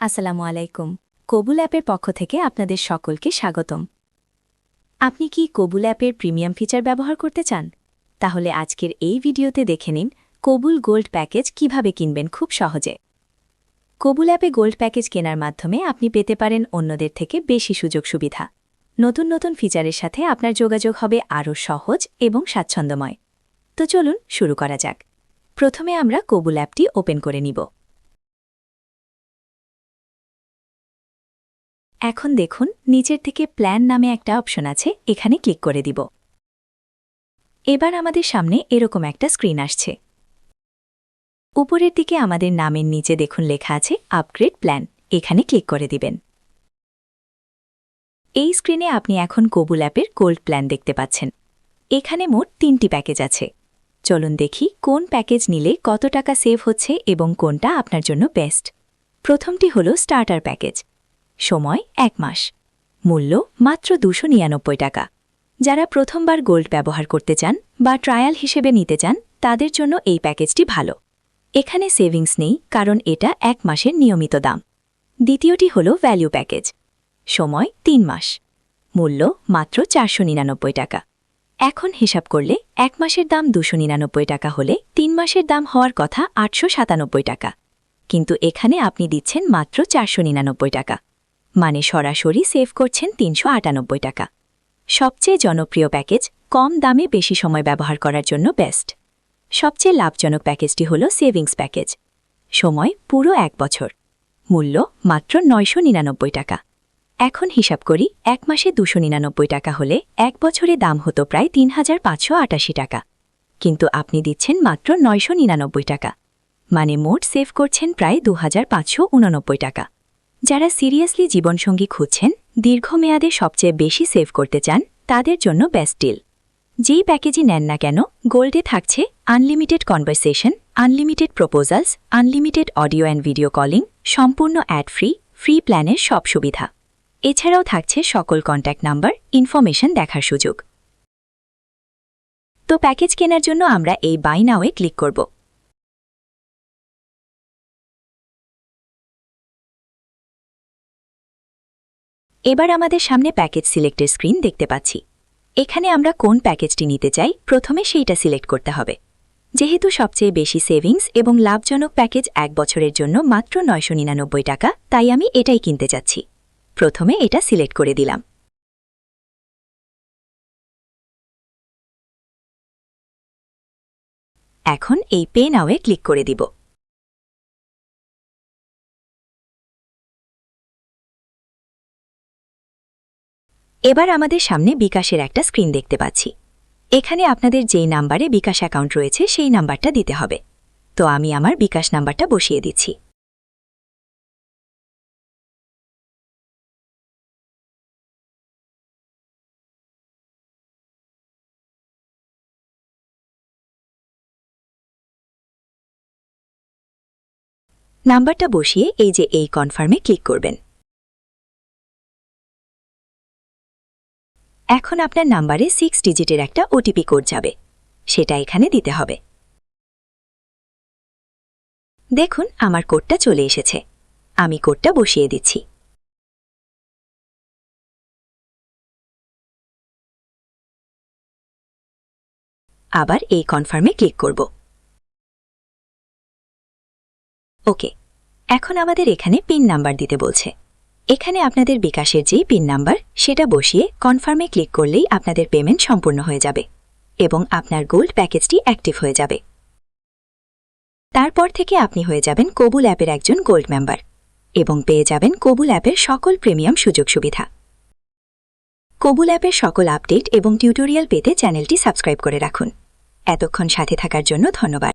আসসালামু আলাইকুম। কবুল অ্যাপের পক্ষ থেকে আপনাদের সকলকে স্বাগতম। আপনি কি কবুল অ্যাপের প্রিমিয়াম ফিচার ব্যবহার করতে চান? তাহলে আজকের এই ভিডিওতে দেখে নিন কবুল গোল্ড প্যাকেজ কীভাবে কিনবেন খুব সহজে। কবুল অ্যাপে গোল্ড প্যাকেজ কেনার মাধ্যমে আপনি পেতে পারেন অন্যদের থেকে বেশি সুযোগ সুবিধা। নতুন নতুন ফিচারের সাথে আপনার যোগাযোগ হবে আরও সহজ এবং স্বাচ্ছন্দ্যময়। তো চলুন শুরু করা যাক। প্রথমে আমরা কবুল অ্যাপটি ওপেন করে নিব। এখন দেখুন, নিচের থেকে প্ল্যান নামে একটা অপশন আছে, এখানে ক্লিক করে দিব। এবার আমাদের সামনে এরকম একটা স্ক্রিন আসছে। উপরের দিকে আমাদের নামের নিচে দেখুন লেখা আছে আপগ্রেড প্ল্যান এখানে ক্লিক করে দিবেন। এই স্ক্রিনে আপনি এখন কবুল অ্যাপের গোল্ড প্ল্যান দেখতে পাচ্ছেন। এখানে মোট তিনটি প্যাকেজ আছে। চলুন দেখি কোন প্যাকেজ নিলে কত টাকা সেভ হচ্ছে এবং কোনটা আপনার জন্য বেস্ট প্রথমটি হল স্টার্টার প্যাকেজ সময় এক মাস। মূল্য মাত্র দুশো নিরানব্বই টাকা। যারা প্রথমবার গোল্ড ব্যবহার করতে চান বা ট্রায়াল হিসেবে নিতে চান, তাদের জন্য এই প্যাকেজটি ভালো। এখানে সেভিংস নেই, কারণ এটা এক মাসের নিয়মিত দাম। দ্বিতীয়টি হল ভ্যালু প্যাকেজ। সময় তিন মাস। মূল্য মাত্র চারশো নিরানব্বই টাকা। এখন হিসাব করলে এক মাসের দাম দুশো নিরানব্বই টাকা হলে তিন মাসের দাম হওয়ার কথা আটশো সাতানব্বই টাকা। কিন্তু এখানে আপনি দিচ্ছেন মাত্র চারশো নিরানব্বই টাকা। মানে সরাসরি সেভ করছেন তিনশো আটানব্বই টাকা। সবচেয়ে জনপ্রিয় প্যাকেজ কম দামে বেশি সময় ব্যবহার করার জন্য বেস্ট। সবচেয়ে লাভজনক প্যাকেজটি হল সেভিংস প্যাকেজ। সময় পুরো এক বছর। মূল্য মাত্র নয়শো নিরানব্বই টাকা। এখন হিসাব করি, এক মাসে দুশো নিরানব্বই টাকা হলে এক বছরে দাম হতো প্রায় তিন হাজার পাঁচশো আটাশি টাকা। কিন্তু আপনি দিচ্ছেন মাত্র নয়শো নিরানব্বই টাকা। মানে মোট সেভ করছেন প্রায় দু হাজার পাঁচশো উননব্বই টাকা। যারা সিরিয়াসলি জীবনসঙ্গী খুঁজছেন, দীর্ঘমেয়াদে সবচেয়ে বেশি সেভ করতে চান তাদের জন্য বেস্ট ডিল যেই প্যাকেজই নেন না কেন, গোল্ডে থাকছে unlimited conversation, unlimited proposals, unlimited audio and video calling, সম্পূর্ণ অ্যাড ফ্রি ফ্রি প্ল্যানের সব সুবিধা। এছাড়াও থাকছে সকল কন্ট্যাক্ট নাম্বার, ইনফরমেশন দেখার সুযোগ। তো প্যাকেজ কেনার জন্য আমরা এই বাই নাওয়ে ক্লিক করব। এবার আমাদের সামনে প্যাকেজ সিলেক্টের স্ক্রিন দেখতে পাচ্ছি। এখানে আমরা কোন প্যাকেজটি নিতে চাই, প্রথমে সেইটা সিলেক্ট করতে হবে। যেহেতু সবচেয়ে বেশি সেভিংস এবং লাভজনক প্যাকেজ এক বছরের জন্য মাত্র নয়শো নিরানব্বই টাকা, তাই আমি এটাই কিনতে চাচ্ছি। প্রথমে এটা সিলেক্ট করে দিলাম। এখন এই পে নাওয়ে ক্লিক করে দিব। এবার আমাদের সামনে বিকাশের একটা স্ক্রিন দেখতে পাচ্ছি। এখানে আপনাদের যেই নাম্বারে বিকাশ অ্যাকাউন্ট রয়েছে, সেই নাম্বারটা দিতে হবে। তো আমি আমার বিকাশ নাম্বারটা বসিয়ে দিচ্ছি। নাম্বারটা বসিয়ে এই যে এই কনফার্মে ক্লিক করবেন। এখন আপনার নাম্বারে সিক্স ডিজিটের একটা ওটিপি কোড যাবে। সেটা এখানে দিতে হবে। দেখুন, আমার কোডটা চলে এসেছে। আমি কোডটা বসিয়ে দিচ্ছি। আবার এই কনফার্মে ক্লিক করব। ওকে, এখন আমাদের এখানে পিন নাম্বার দিতে বলছে। এখানে আপনাদের বিকাশের যেই পিন নাম্বার, সেটা বসিয়ে কনফার্মে ক্লিক করলেই আপনাদের পেমেন্ট সম্পূর্ণ হয়ে যাবে এবং আপনার গোল্ড প্যাকেজটি অ্যাক্টিভ হয়ে যাবে। তারপর থেকে আপনি হয়ে যাবেন কবুল অ্যাপের একজন গোল্ড মেম্বার এবং পেয়ে যাবেন কবুল অ্যাপের সকল প্রিমিয়াম সুযোগ সুবিধা। কবুল অ্যাপের সকল আপডেট এবং টিউটোরিয়াল পেতে চ্যানেলটি সাবস্ক্রাইব করে রাখুন। এতক্ষণ সাথে থাকার জন্য ধন্যবাদ।